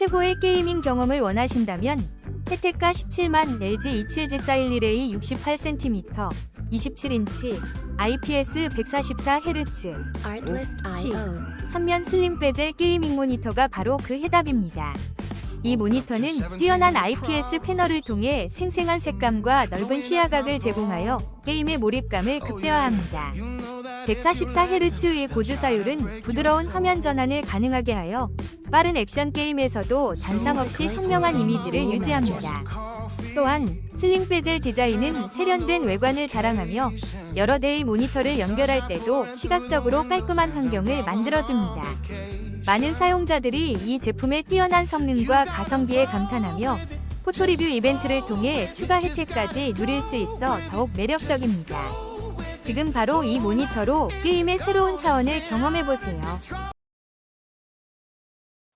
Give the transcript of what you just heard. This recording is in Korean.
최고의 게이밍 경험을 원하신다면 혜택가 17만 LG 27G 사일리레이 68cm, 27인치, IPS 144Hz, Artlist.io. 3면 슬림 베젤 게이밍 모니터가 바로 그 해답입니다. 이 모니터는 뛰어난 IPS 패널을 통해 생생한 색감과 넓은 시야각을 제공하여 게임의 몰입감을 극대화합니다. 144Hz의 고주사율은 부드러운 화면 전환을 가능하게 하여 빠른 액션 게임에서도 잔상 없이 선명한 이미지를 유지합니다. 또한 슬링 베젤 디자인은 세련된 외관을 자랑하며 여러 대의 모니터를 연결할 때도 시각적으로 깔끔한 환경을 만들어줍니다. 많은 사용자들이 이 제품의 뛰어난 성능과 가성비에 감탄하며 포토 리뷰 이벤트를 통해 추가 혜택까지 누릴 수 있어 더욱 매력적입니다. 지금 바로 이 모니터로 게임의 새로운 차원을 경험해보세요.